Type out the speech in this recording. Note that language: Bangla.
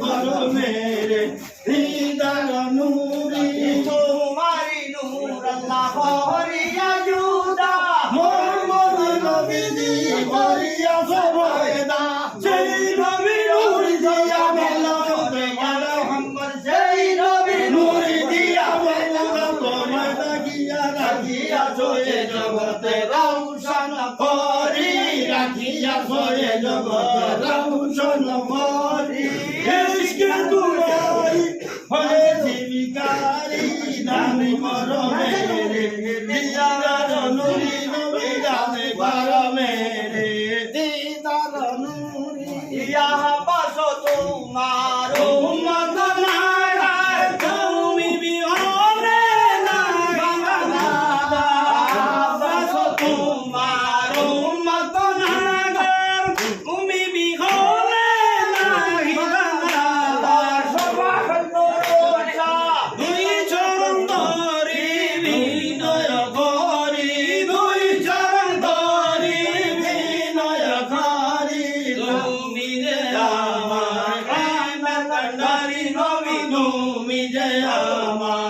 করো মেরে হৃদয় নুরি। তোমারি নূর আল্লাহ হরিয়া জুদা মোহাম্মদ নবীজি ভরিয়া সবয়দা। সেই নবী নূর দিয়া মেলাতে গেল মোহাম্মদ সেই নবী নূর দিয়া মেলা তোমার লাগিয়া রাখিয়া সোয়ে জগতে রৌশন রাখিয়া সোয়ে জগতে রৌশন করি ইশকে তোমারি হয়েছি বিকারি দামি করো মেরে দিদার নুরি নবী দামি করো মেরে। দিদার নুরি ইয়া বাসো তোমার কান্ডারি নবী তুমি জয় আমার